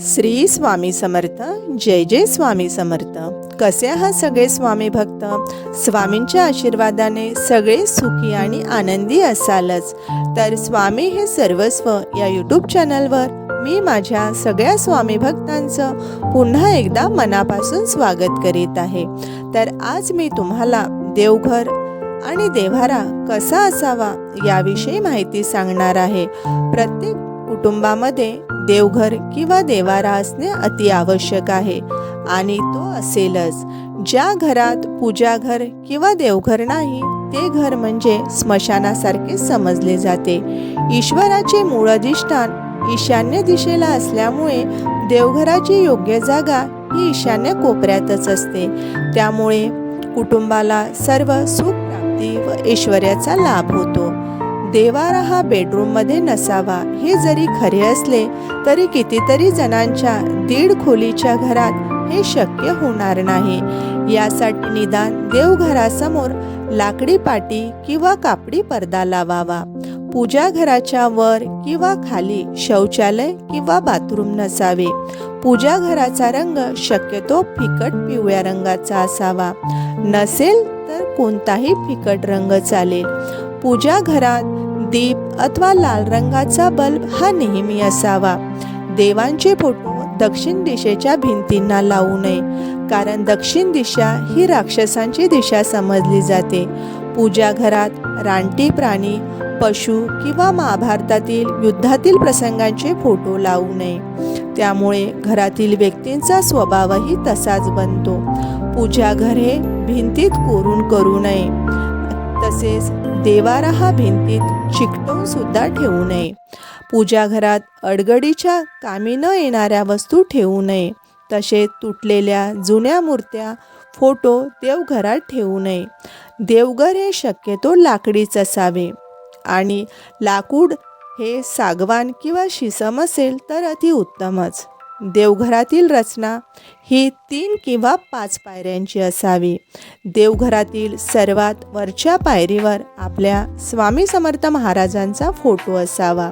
श्री स्वामी समर्थ जय जय स्वामी समर्थ. कसे आहात सगळे स्वामी भक्त? स्वामींच्या आशीर्वादाने सगळे सुखी आणि आनंदी असालच. तर स्वामी हे सर्वस्व या यूट्यूब चॅनलवर मी माझ्या सगळ्या स्वामी भक्तांचं पुन्हा एकदा मनापासून स्वागत करीत आहे. तर आज मी तुम्हाला देवघर आणि देव्हारा कसा असावा याविषयी माहिती सांगणार आहे. प्रत्येक कुटुंबामध्ये देवघर किंवा देवारा असणे अति आवश्यक आहे. आणि तो असेलच. ज्या घरात पूजाघर किंवा देवघर नाही ते घर म्हणजे स्मशानासारखे समजले जाते. ईश्वराचे मूळ अधिष्ठान ईशान्य दिशेला असल्यामुळे देवघराची योग्य जागा ही ईशान्य कोपऱ्यातच असते. त्यामुळे कुटुंबाला सर्व सुख प्राप्ती व ऐश्वर्याचा लाभ होतो. देवारा हा बेडरूममध्ये नसावा. हे जरी खरे असले तरी कितीतरी जणांच्या दीड खोलीच्या घरात हे शक्य होणार नाही. यासाठी निदान देवघरासमोर लाकडी पाटी किंवा कापडी पडदा लावावा. पूजा घराच्या वर किंवा खाली शौचालय किंवा बाथरूम नसावे. पूजा घराचा रंग शक्यतो फिकट पिवळ्या रंगाचा असावा. नसेल तर कोणताही फिकट रंग चालेल. पूजा घरात दीप अथवा लाल रंगाचा बल्ब हा नेहमी असावा. देवांचे फोटो दक्षिण दिशेच्या भिंतींना लावू नये कारण दक्षिण दिशा ही राक्षसांची दिशा समजली जाते. पूजा घरात रानटी प्राणी पशु किंवा महाभारतातील युद्धातील प्रसंगांचे फोटो लावू नये. त्यामुळे घरातील व्यक्तींचा स्वभावही तसाच बनतो. पूजा घर हे भिंतीत कोरून करू नये. तसेच देवारा हा भिंतीत चिकटून सुद्धा ठेवू नये. पूजा घरात अडगडीच्या कामी न येणाऱ्या वस्तू ठेवू नये. तसेच तुटलेल्या जुन्या मूर्त्या फोटो देवघरात ठेवू नये. देवघर हे शक्यतो लाकडीच असावे. आणि लाकूड हे सागवान किंवा शिसम असेल तर अतिउत्तमच. देवघरातील रचना ही तीन किंवा पाच पायऱ्यांची असावी. देवघरातील सर्वात वरच्या पायरीवर आपल्या स्वामी समर्थ महाराजांचा फोटो असावा.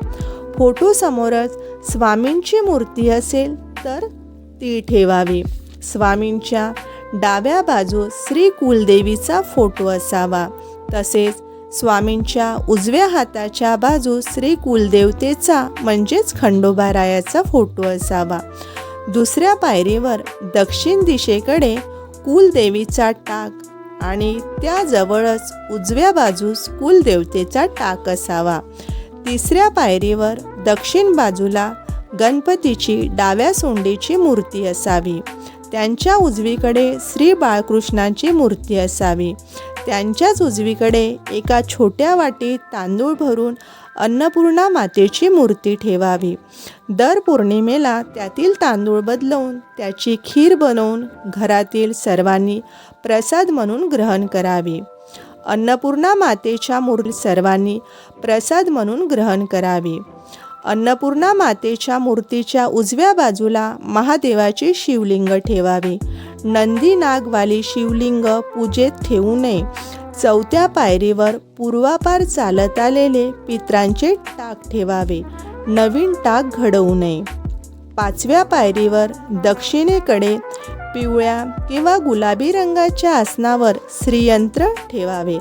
फोटोसमोरच स्वामींची मूर्ती असेल तर ती ठेवावी. स्वामींच्या डाव्या बाजू श्री कुलदेवीचा फोटो असावा. तसेच स्वामींच्या उजव्या हाताच्या बाजूस श्री कुलदेवतेचा म्हणजेच खंडोबारायाचा फोटो असावा. दुसऱ्या पायरीवर दक्षिण दिशेकडे कुलदेवीचा टाक आणि त्याजवळच उजव्या बाजूस कुलदेवतेचा टाक असावा. तिसऱ्या पायरीवर दक्षिण बाजूला गणपतीची डाव्या सोंडीची मूर्ती असावी. त्यांच्या उजवीकडे श्री बाळकृष्णाची मूर्ती असावी. त्यांच्याच उजवीकडे एका छोट्या वाटीत तांदूळ भरून अन्नपूर्णा मातेची मूर्ती ठेवावी. दर पौर्णिमेला त्यातील तांदूळ बदलवून त्याची खीर बनवून घरातील सर्वांनी प्रसाद म्हणून ग्रहण करावी. अन्नपूर्णा मातेच्या मूर्ती सर्वांनी प्रसाद म्हणून ग्रहण करावी. अन्नपूर्णा मातेच्या मूर्तीच्या उजव्या बाजूला महादेवाचे शिवलिंग ठेवावे. नंदी नागवाली शिवलिंग पूजेत ठेवू नये. चौथ्या पायरीवर पूर्वापार चालत आलेले पित्रांचे टाक ठेवावे. नवीन टाक घडवू नये. पाचव्या पायरीवर दक्षिणेकडे पिवळ्या किंवा गुलाबी रंगाच्या आसनावर श्रीयंत्र ठेवावे.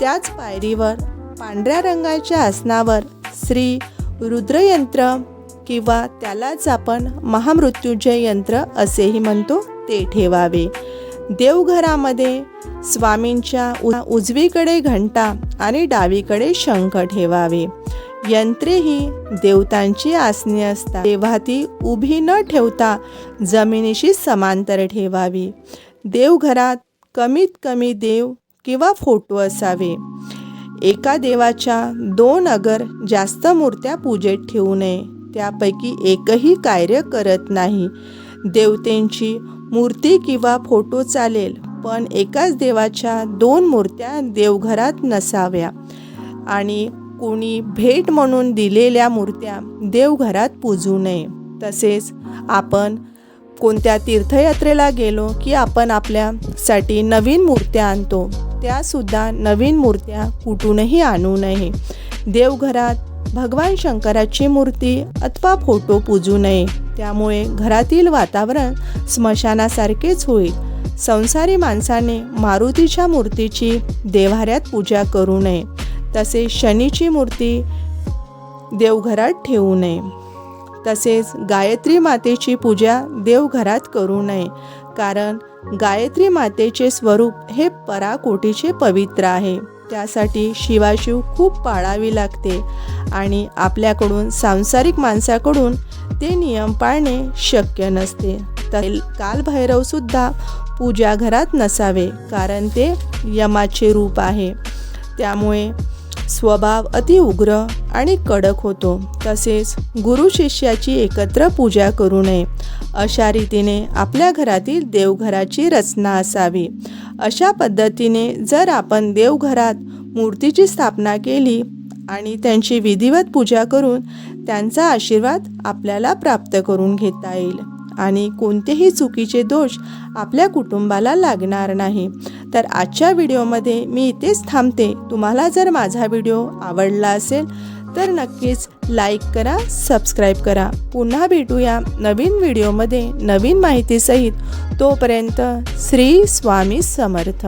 त्याच पायरीवर पांढऱ्या रंगाच्या आसनावर श्री रुद्रयंत्र किंवा त्यालाच आपण महामृत्युंजय यंत्र असेही म्हणतो. ते ठेवावे. देवघरामध्ये स्वामींच्या उ उजवीकडे घंटा आणि डावीकडे शंख ठेवावे. यंत्रे ही देवतांची आसने असतात. तेव्हा ती उभी न ठेवता जमिनीशी समांतर ठेवावी. देवघरात कमीत कमी देव किंवा फोटो असावे. एका देवाच्या दोन अगर जास्त मूर्त्या पूजेत ठेवू नये. त्यापैकी एकही कार्य करत नाही. देवतेंची मूर्ती किंवा फोटो चालेल पण एकाच देवाच्या दोन मूर्त्या देवघरात नसाव्या. आणि कोणी भेट म्हणून दिलेल्या मूर्त्या देवघरात पूजू नये. तसेच आपण कोणत्या तीर्थयात्रेला गेलो की आपण आपल्यासाठी नवीन मूर्त्या आणतो त्यासुद्धा नवीन मूर्त्या कुठूनही आणू नये. देवघरात भगवान शंकराची मूर्ती अथवा फोटो पूजू नये. त्यामुळे घरातील वातावरण स्मशानासारखेच होईल. संसारी माणसाने मारुतीच्या मूर्तीची देव्हाऱ्यात पूजा करू नये. तसेच शनीची मूर्ती देवघरात ठेवू नये. तसेच गायत्री मातेची पूजा देवघरात करू नये. कारण गायत्री मातेचे स्वरूप हे पराकोटीचे पवित्र आहे. त्यासाठी शिवाशिव खूप पाळावी लागते आणि आपल्याकडून सांसारिक माणसाकडून ते नियम पाळणे शक्य नसते. तर कालभैरवसुद्धा पूजा घरात नसावे कारण ते यमाचे रूप आहे. त्यामुळे स्वभाव अति उग्र आणि कडक होतो. तसेच गुरु शिष्याची एकत्र पूजा करू नये. अशा रीतीने आपल्या घरातील देवघराची रचना असावी. अशा पद्धतीने जर आपण देवघरात मूर्तीची स्थापना केली आणि त्यांची विधिवत पूजा करून त्यांचा आशीर्वाद आपल्याला प्राप्त करून घेता येईल. आणि कोणतेही चुकीचे दोष आपल्या कुटुंबाला लागणार नाही. तर आजच्या व्हिडिओमध्ये मी इथेच थांबते. तुम्हाला जर माझा व्हिडिओ आवडला असेल तर नक्कीच लाईक करा सबस्क्राईब करा. पुन्हा भेटूया नवीन व्हिडिओमध्ये नवीन माहितीसहित. तोपर्यंत श्री स्वामी समर्थ.